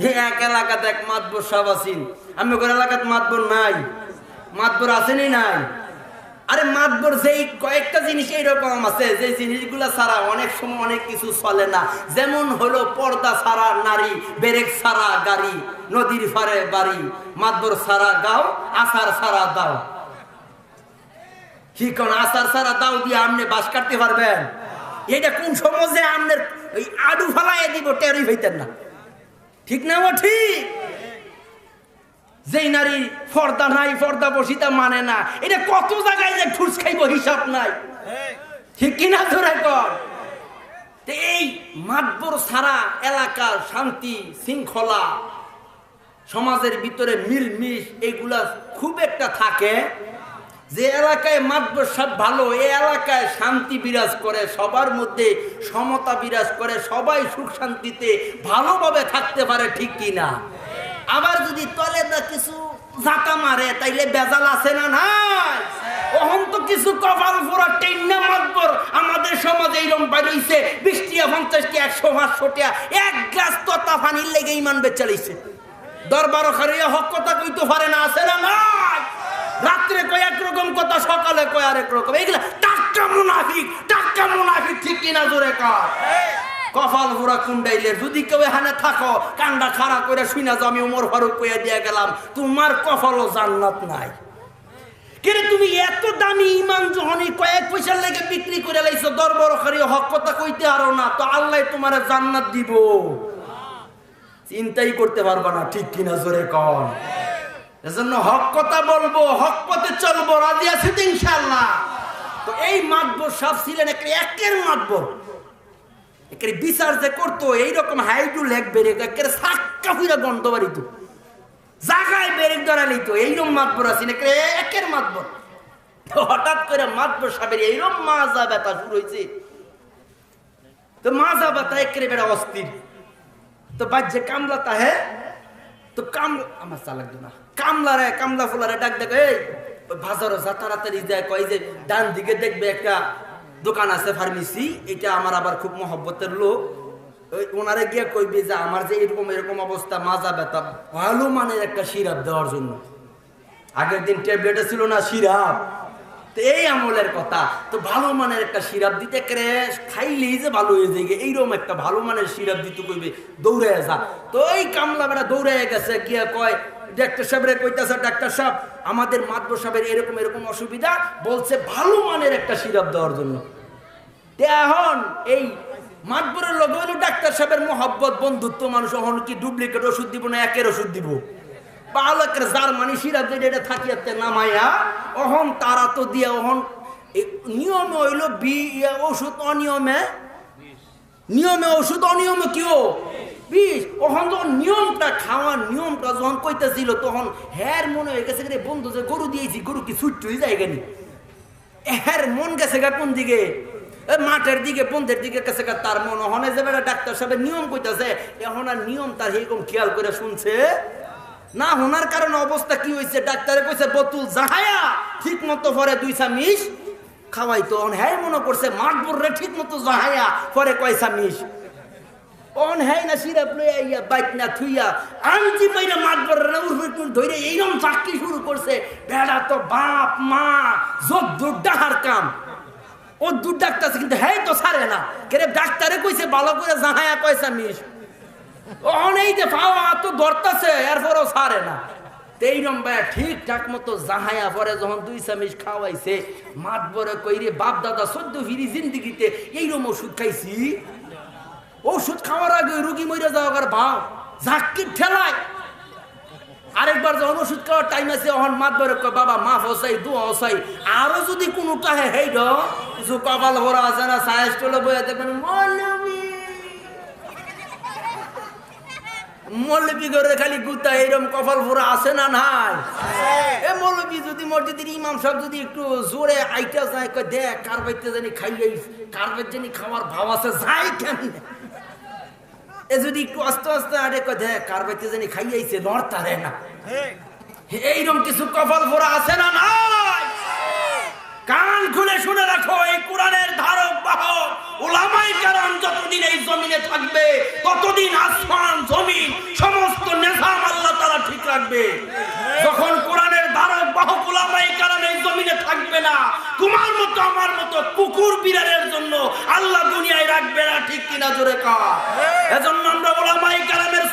এক এলাকাতে এক মাতবর সাহেব আছেন। আমি ওখানে এলাকাত মাতবর নাই। মাতবর আসেনি নাই। আরে মাতবর যেই কয়েকটা জিনিস এইরকম আছে, যে জিনিসগুলো ছাড়া অনেক সময় অনেক কিছু চলে না। যেমন হলো পর্দা ছাড়া নারী, বেরেক ছাড়া গাড়ি, নদীর ফারে বাড়ি, মাতবর ছাড়া গাও আসার ছাড়া দাও। কি কোন আসার ছাড়া দাও দিয়ে আপনি বাস কাটতে পারবেন? এটা কোন সমাজে আপনার ওই আডু ফালাই দিব, টেরই হইতেন না। ঠিক না ও ঠিক? যেই নারী পর্দা নাই পর্দা বসিতা মানে না। এটা কত জায়গায় যে ঠুস খাইব হিসাব নাই। ঠিক কিনা? ধরে কর এই মাতবর সারা এলাকার শান্তি, শৃঙ্খলা, সমাজের ভিতরে মিলমিশ এইগুলা খুব একটা থাকে যে এলাকায় মাতবর সব ভালো এই এলাকায় শান্তি বিরাজ করে, সবার মধ্যে সমতা বিরাজ করে, সবাই সুখ শান্তিতে ভালোভাবে থাকতে পারে, ঠিক কিনা আবার যদি তলে না কিছু ঝাঁকা মারে, তাইলে বেজাল আছে না নাই? ওহন তো কিছু কপাল ফোরা টেন্না মাতবর, আমাদের সমাজে এইরকম বাইরেছে বৃষ্টিয়া পঞ্চাশটি, একশো পাঁচশো টিয়া এক গ্লাস তোতা পানির লেগে ইমান বেচালিছে। দরবার হক কথা কইতে পারে না, আছে না রাত্রে একরকম কথা সকালে কয় আরেক রকম? এইগুলা টাক্কা মুনাফিক? টাক্কা মুনাফিক? ঠিক কিনা জোরে কার। কপাল ভরা কুন্ডাইলে যদি কেউ এখানে থাকো কান্ডা খাড়া করে শুনা আমি উমর ফারুক কইয়া দিয়ে গেলাম তোমার কপালও জান্নাত নাই। তুমি এত দামি ইমান যখন কয়েক পয়সার লেগে বিক্রি করে লাইছো দরবার খারি হক কথা কইতে আরও না তো আল্লাহ তোমার জান্নাত দিব। চিন্তাই করতে পারবা না ঠিক কিনা জোরে কন এজন্য হক কথা বলব, হক পথে চলবো, রাজি আছে তো ইনশাল্লাহ তো এই মাতবর সব ছিলেন একটা একের মাতবর। একের বিচার যে করতো, এইরকম হাইডু লেগ বেড়ে একের সাক্কা ফুইরা গন্ধ বাড়িত। জাগায় বেরেক ধরা নিত, এইরকম মাতবর আছে একের একের মাতবর। হঠাৎ করে মাতবর সাহেবের এইরকম মাজা ব্যথা শুরু হয়েছে তো মাজা ব্যথা একের বেড়া অস্থির। তো বাজ্যে কামলা তাহে তো কাম আমার চা লাগতো না। কামলা রে কামলা ফুলারে ডাক দেখ, এই বাজারও যা তাড়াতাড়ি যায়, কয় যে ডান দিকে দেখবে একটা দোকান আছে ফার্মেসি, এটা আমার আবার খুব মহব্বতের লোক। ওই ওনারে গিয়ে কইবে যে আমার যে এরকম এরকম অবস্থা, মাজা ব্যথা, ভালো মানের একটা সিরাপ দেওয়ার জন্য। আগের দিন ট্যাবলেটে ছিল না সিরাপ এই আমলের কথা। তো ভালো মানের একটা সিরাপ দিতে করে খাইলেই যে ভালো হয়ে যায় এইরকম একটা ভালো মানের সিরাপ দিতে কইবে দৌড়ে যা। তো এই কামলা বেড়া দৌড়ে গেছে, গিয়া কয়, ডাক্তার সাহেবরে কইতাছে, ডাক্তার সাহেব, আমাদের মাতব সাহেবের এরকম এরকম অসুবিধা, বলছে ভালো মানের একটা সিরাপ দেওয়ার জন্য। এখন এই মাতবরের লোক হইল ডাক্তার সাহেবের মহব্বত, বন্ধুত্ব, মানুষ এখন কি ডুপ্লিকেট ওষুধ দিব না, একের ওষুধ দিব? বালকের জার্মানি সিরাপ যেটা এটা থাকিয়াতে নামাইয়া অহন তারা তো দিয়া অহন নিয়ম হইল বি ওষুধ অনিয়মে, নিয়মে ওষুধ অনিয়মে কিও? বিষ। ওখান যখন নিয়মটা খাওয়ার নিয়মটা যখন কইতেছিল, তখন হ্যার মনে হয়ে গেছে রে, বন্ধু যে গরু দিয়েছি, গরু কি ছুট হয়ে যায় গেনি? হ্যার মন গেছে গা কোন দিকে? মাঠের দিকে, বন্ধের দিকে গেছে গা তার মন। হনে যে বেড়া ডাক্তার সাহেবের নিয়ম কইতাছে, এখন আর নিয়ম তার এরকম খেয়াল করে শুনছে। না হোনার কারণে অবস্থা কি হয়েছে? ডাক্তারে কইছে, বোতুল জাহায়া ঠিক মতো পরে দুই চামিস খাওয়াই তো হ্যাঁ মনে করছে, মাঠ বলরে ঠিক মতো জাহায়া, পরে কয় চামিস অন না না চাকরি শুরু তো বাপ, মা কাম। ও কিন্তু তো সারে না। ডাক্তারে কইছে, ভালো করে জাহায়া কয় চামিস অনেই যে পাওয়া ধরতেছে, এরপরও ছাড়ে না। তেইরম ভাই ঠিকঠাক মতো জাহায়া পরে যখন দুই চামিচ খাওয়াইছে মাত বরে কইরে, বাপ, দাদা সদ্য ফিরি জিন্দিগিতে এইরকম ওষুধ খাইছি? ওষুধ খাওয়ার আগে রুগী মরে যাওয়ার ভাব ঝাঁকি ঠেলায়। আরেকবার যখন ওষুধ খাওয়ার টাইম আছে, অহন মাত বরে কয়, বাবা, মাফ হসাই দু হসাই, আরও যদি কোনো কাহে হেই কিছু কপাল ভরা আছে না সায়েস টলে বইয়া দেখবেন, মৌলবী মৌলবী করে খালি গুতা এরকম কপাল আছে না নাই? এ মৌলবী যদি মসজিদের ইমাম সাহেব যদি একটু জোরে আইটা যায় কয় দেখ কার বাইতে জানি খাইয়াই কার বাইতে জানি খাওয়ার ভাব আছে যাই কেমনে? এ যদি একটু আস্তে আস্তে আরে কয় দেখ কার বাইতে জানি খাইয়াইছে নড়তারে না। এইরকম কিছু কপাল ভরা আছে না নাই? থাকবে। যখন কোরআনের ধারক বাহকুলামাই কারণ এই জমিনে থাকবে না, তোমার মতো, আমার মতো কুকুর বিড়ালের জন্য আল্লাহ দুনিয়ায় রাখবে না, ঠিক কিনা জোরে কা এজন্য আমরা ওলামাই কারামের